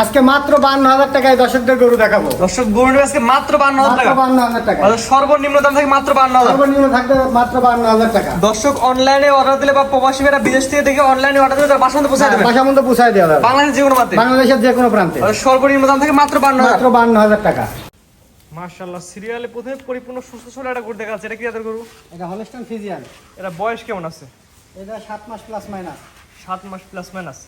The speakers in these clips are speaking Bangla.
আজকে মাত্র বান্ন হাজার টাকায় দর্শকদের গরু দেখাবো। দর্শক গরুর আজকে মাত্র বান্ন হাজার টাকা। বান্ন হাজার টাকা। সর্বনিম্ন দাম থেকে মাত্র বান্ন হাজার। সর্বনিম্ন থাকবে মাত্র বান্ন হাজার টাকা। দর্শক অনলাইনে অর্ডার দিলে বা প্রবাসীরা বিদেশ থেকে দেখে অনলাইনে অর্ডার দিলে তার বাসা দেবে। বাসা মধ্যে পুষায় দেওয়া যাবে। বাংলাদেশের যে কোনো মাত্রে বাংলাদেশের যে কোনো প্রান্তে। সর্বনিম্ন দাম থেকে মাত্র বান্ন মাত্র বান্ন হাজার টাকা। মার্শাল্লাহ সিরিয়ালে প্রথমে পরিপূর্ণ সুস্থ একটা গরু দেখা যাচ্ছে এটা কি জাতের গরু? এটা হলস্টান ফিজিয়ান এটা বয়স কেমন আছে? এটা সাত মাস প্লাস মাইনাস সাত মাস প্লাস মাইনাস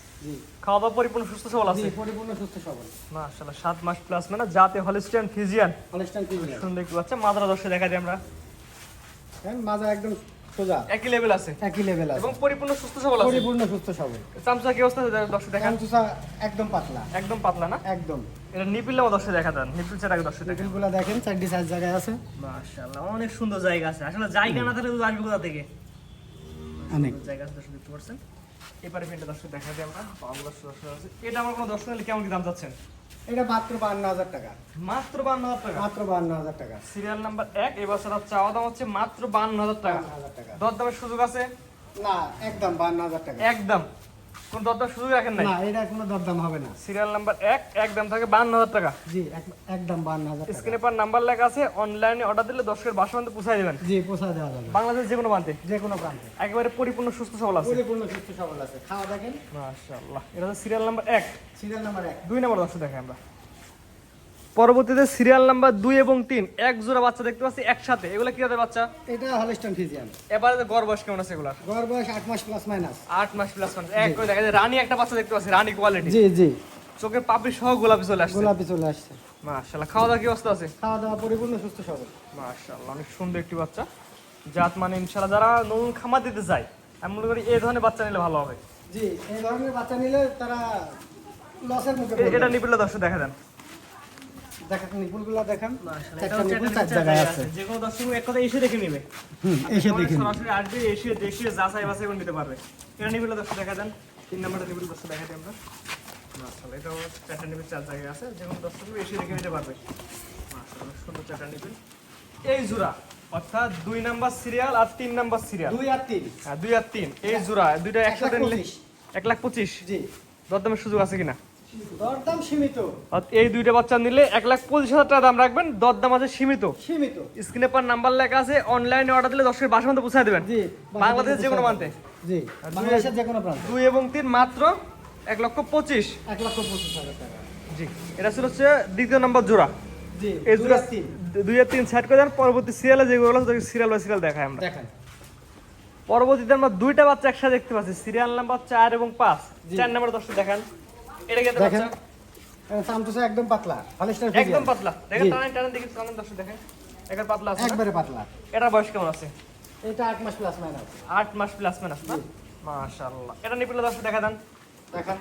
খাওয়া দাওয়া পরিপূর্ণ সুস্থ সবল আছে? পরিপূর্ণ সুস্থ সবল। মার্শাল্লাহ সাত মাস প্লাস মাইনাস জাতে হলিস্টিয়ান ফিজিয়ান হলস্টান ফিজিয়ান সুন্দর দেখতে পাচ্ছে মাদ্রা দর্শে দেখা দিই আমরা। মাজা একদম সোজা। একই লেভেল আছে? একই লেভেল আছে। এবং পরিপূর্ণ সুস্থ সবল আছে? পরিপূর্ণ সুস্থ সবল। চামচা কি অবস্থা দর্শক দেখান? কাঞ্চুসা একদম পাতলা। একদম পাতলা না? একদম। এটা নিপিল নামা দর্শক দেখা দেন। নিপিল সেটাকে দর্শক দেখেন। গুলা দেখেন চারটি সাইজ জায়গায় আছে। মাশাআল্লাহ অনেক সুন্দর জায়গা আছে। আসলে জায়গা না থাকলে তো আসবে কোথা থেকে? অনেক। জায়গা আছে দর্শক দেখতে পাচ্ছেন। এপারে প্রিন্টে দর্শক দেখা দিই আমরা বাংলা দর্শক আছে। এটা আমার কোনো দর্শক নিলে কেমন কি দাম যাচ্ছেন? এটা মাত্র বান্ন হাজার টাকা। মাত্র বান্ন হাজার টাকা? মাত্র বান্ন হাজার টাকা। সিরিয়াল নাম্বার এক এবছর চাওয়া দাম হচ্ছে মাত্র বান্ন হাজার টাকা। বান্ন হাজার টাকা। দর দামের সুযোগ আছে? না একদম বান্ন হাজার টাকা। একদম। কোন দরদাম সুযোগ রাখেন নাই? না এটা কোনো দরদাম হবে না। সিরিয়াল নাম্বার এক একদম থাকে বান্ন হাজার টাকা। জি এক- দাম বান্ন হাজার স্ক্রিনে পার নাম্বার লেখা আছে অনলাইনে অর্ডার দিলে দর্শকের বাসা মধ্যে পৌঁছায় দেবেন। জি পোষা দেওয়া যাবে। বাংলাদেশের যে কোনো প্রান্তে। যে কোনো প্রান্তে। একেবারে পরিপূর্ণ সুস্থ সবল আছে। পরিপূর্ণ সুস্থ সবল আছে। খাওয়া দেখেন। মাশাআল্লাহ। এটা হচ্ছে সিরিয়াল নাম্বার এক। সিরিয়াল নাম্বার এক। দুই নম্বর দর্শক দেখেন আমরা। পরবর্তীতে সিরিয়াল নাম্বার দুই এবং তিন এক জোড়া বাচ্চা দেখতে পাচ্ছি একসাথে। এগুলো কি জাতের বাচ্চা? এটা হলস্টন ফিজিয়ান এবারে গড় বয়স কেমন আছে এগুলার? গড় বয়স আট মাস প্লাস মাইনাস আট মাস প্লাস মাস এক করে দেখা যায় রানী একটা বাচ্চা দেখতে পাচ্ছি রানী কোয়ালিটি জি জি। চোখের পাপড়ি সহ গোলাপি চলে আসছে। গোলাপি চলে আসছে। মাশাআল্লাহ খাওয়া দাওয়া কি অবস্থা আছে? খাওয়া দাওয়া পরিপূর্ণ সুস্থ সবল। মাশাআল্লাহ অনেক সুন্দর একটি বাচ্চা। জাত মানে ইনশাআল্লাহ যারা নতুন খামার দিতে চায় আমি মনে করি এই ধরনের বাচ্চা নিলে ভালো হবে। জি এই ধরনের বাচ্চা নিলে তারা লসের মুখে পড়বে। এটা নিপিলে দর্শক দেখা দেন। দেখেন। নিপুলগুলা দেখেন এটা নিপুল চার জায়গায় আছে আছে। যে কোনো দর্শক এক কথা এসে দেখে নিবে। হুম এসে দেখে সরাসরি আসবে এসে দেখে যাচাই বাছাই করে নিতে পারবে। এটা নিবিলে দর্শক দেখা দেন তিন নম্বরটা নিবিল দর্শক দেখা দিই আমরা। মাশাআল্লাহ এটাও চারটা নিবিল চার জায়গায় আছে। যে কোনো দর্শক এসে দেখে নিতে পারবে। মাশাআল্লাহ সুন্দর চারটা নিবিল এই জোড়া অর্থাৎ দুই নাম্বার সিরিয়াল আর তিন নাম্বার সিরিয়াল। দুই আর তিন। হ্যাঁ দুই আর তিন। এই জোড়া দুইটা একসাথে নিলে এক লাখ পঁচিশ। জি। দরদামের সুযোগ আছে কিনা? দরদাম সীমিত। এই দুইটা বাচ্চা নিলে এক লাখ পঁচিশ হাজার টাকা দাম রাখবেন দরদাম আছে সীমিত। সীমিত। স্ক্রিনে পার নাম্বার লেখা আছে অনলাইনে অর্ডার দিলে দশের বাসা মধ্যে পৌঁছায় দেবেন। জি বাংলাদেশ যে কোনো প্রান্তে। জি বাংলাদেশের যে কোনো প্রান্ত। দুই এবং তিন মাত্র এক লক্ষ পঁচিশ। এক লক্ষ পঁচিশ হাজার টাকা। জি এটা ছিল হচ্ছে দ্বিতীয় নম্বর জোড়া। জি এই জোড়া দুই আর তিন সাইড করে দেন পরবর্তী সিরিয়ালে যেগুলো আছে সিরিয়াল বাই সিরিয়াল দেখায় আমরা। দেখেন। পরবর্তীতে আমরা দুইটা বাচ্চা একসাথে দেখতে পাচ্ছি। সিরিয়াল নাম্বার চার এবং পাঁচ। চার নাম্বার দশটা দেখান। এটা একটা দেখেন। একদম পাতলা। হলিস্টার একদম পাতলা। দেখেন টানেন টানেন দেখি টানেন দর্শক দেখেন। একবার পাতলা আছে একবারে পাতলা। এটার বয়স কেমন আছে? এটা আট মাস প্লাস মাইনাস আট মাস প্লাস মাইনাস না? মাশাআল্লাহ। এটা নিপিলে দর্শক দেখা দেন। দেখেন।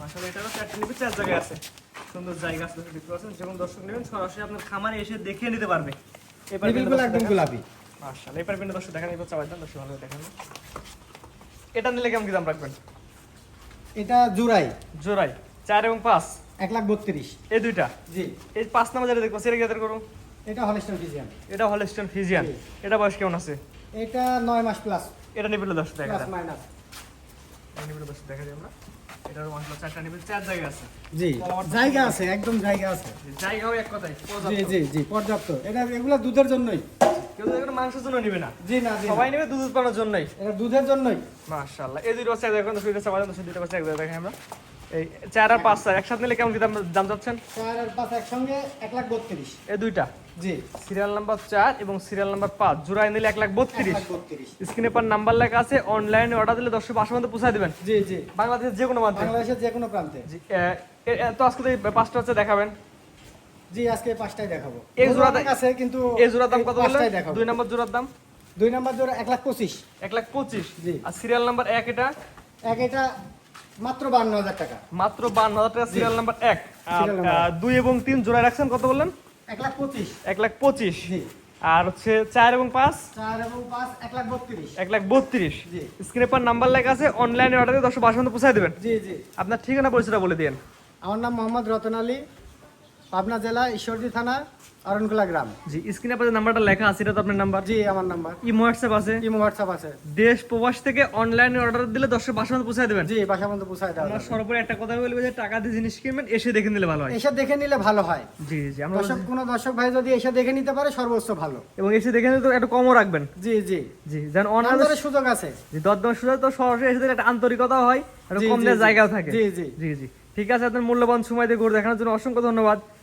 মাশাআল্লাহ এটারও চারটে নিপি চার জায়গায় আছে। সুন্দর জায়গা আছে দেখতে পাচ্ছেন? দর্শক নেবেন সরাসরি আপনার খামারে এসে দেখে নিতে পারবে। এবার নিবিলগুলো একদম গোলাপি। মাশাআল্লাহ এবার কিন্তু দর্শক দেখেন এবার চাবাই দেন দর্শক ভালো দেখেন। এটা নিলে কেমন কি দাম রাখবেন? এটা জুরাই। জোড়াই চার এবং পাঁচ। এক লাখ বত্রিশ। এই দুইটা? জি। এই পাঁচ নাম্বার যেটা দেখব সেটা কি করুন এটা হলিস্টার ফিজিয়ান এটা হলস্টন ফিজিয়ান এটা বয়স কেমন আছে? এটা নয় মাস প্লাস এটা নিবিলে দেখা প্লাস দেন মাইনাস নিবিলে দর্শক দেখা দিই আমরা। এটার মাসলা চারটা নিবিল চার জায়গা আছে। জি। জায়গা আছে একদম জায়গা আছে। জায়গাও এক কথাই জি জি জি পর্যাপ্ত। এটা এগুলো দুধের জন্যই। কেউ তো এগুলো মাংসের জন্য নিবে না। জি না জি সবাই নেবে দুধ উৎপাদনের জন্যই। এটা দুধের জন্যই। মাশাআল্লাহ। এই দুটো বাচ্চা দেখুন দুটো বাচ্চা বাজার দুটো বাচ্চা একবার দেখেন আমরা। এই চার আর পাঁচ চার একসাথে নিলে কেমন কি দাম দাম যাচ্ছেন চার আর পাঁচ একসঙ্গে এক লাখ বত্রিশ। এই দুইটা? জি। সিরিয়াল নাম্বার চার এবং সিরিয়াল নাম্বার পাঁচ। জোড়ায় নিলে এক লাখ বত্রিশ। স্ক্রিনে পার নাম্বার লেখা আছে অনলাইনে অর্ডার দিলে দশশো পাঁচশো মধ্যে পৌঁছায় দেবেন। জি জি। বাংলাদেশের যে কোনো মাধ্যমে বাংলাদেশের যে কোনো প্রান্তে। জি, তো আজকে পাঁচটা হচ্ছে দেখাবেন। জি আজকে পাঁচটাই দেখাবো। এই অনেক আছে কিন্তু এই জোড়ার দাম কত বললেন? দুই নম্বর জোড়ার দাম? দুই নাম্বার জোড়া এক লাখ পঁচিশ। এক লাখ পঁচিশ? জি। আর সিরিয়াল নাম্বার এক এটা? এক এটা মাত্র বান্ন হাজার টাকা। মাত্র বান্ন হাজার টাকা সিরিয়াল নাম্বার এক। দুই এবং তিন জোড়ায় রাখছেন কত বললেন? এক লাখ পঁচিশ। এক লাখ পঁচিশ। আর হচ্ছে চার এবং পাঁচ? চার এবং পাঁচ এক লাখ বত্রিশ। এক লাখ বত্রিশ। জি। স্ক্রিনে পার নাম্বার লেখা আছে অনলাইনে অর্ডার দিয়ে দশশো বাসন পৌঁছায় দেবেন। জি জি। আপনার ঠিকানা পরিচয়টা বলে দিন আমার নাম মোহাম্মদ রতন আলী। পাবনা জেলা ঈশ্বরদী থানা অরণকুলা গ্রাম। জি স্ক্রিনে আপনাদের নাম্বারটা লেখা আছে এটা তো আপনার নাম্বার জি আমার নাম্বার ইমো হোয়াটসঅ্যাপ আছে? ইমো হোয়াটসঅ্যাপ আছে। দেশ প্রবাস থেকে অনলাইনে অর্ডার দিলে দর্শক বাসা মতো পৌঁছায় দেবেন। জি বাসা মধ্যে পৌঁছায় দেওয়া আমরা। সর্বোপরি একটা কথা বলব যে টাকা দিয়ে জিনিস কিনবেন এসে দেখে নিলে ভালো হয়। এসে দেখে নিলে ভালো হয়। জি জি আমরা দর্শক কোনো দর্শক ভাই যদি এসে দেখে নিতে পারে সর্বোচ্চ ভালো। এবং এসে দেখে নিলে তো একটু কমও রাখবেন। জি জি। জি যেন অনলাইনে সুযোগ আছে। জি দরদাম সুযোগ তো সরাসরি এসে একটা আন্তরিকতা হয় একটা জি, কম জায়গাও থাকে। জি, জি। জি জি। ঠিক আছে আপনার মূল্যবান সময় দিয়ে ঘুরে দেখানোর জন্য অসংখ্য ধন্যবাদ।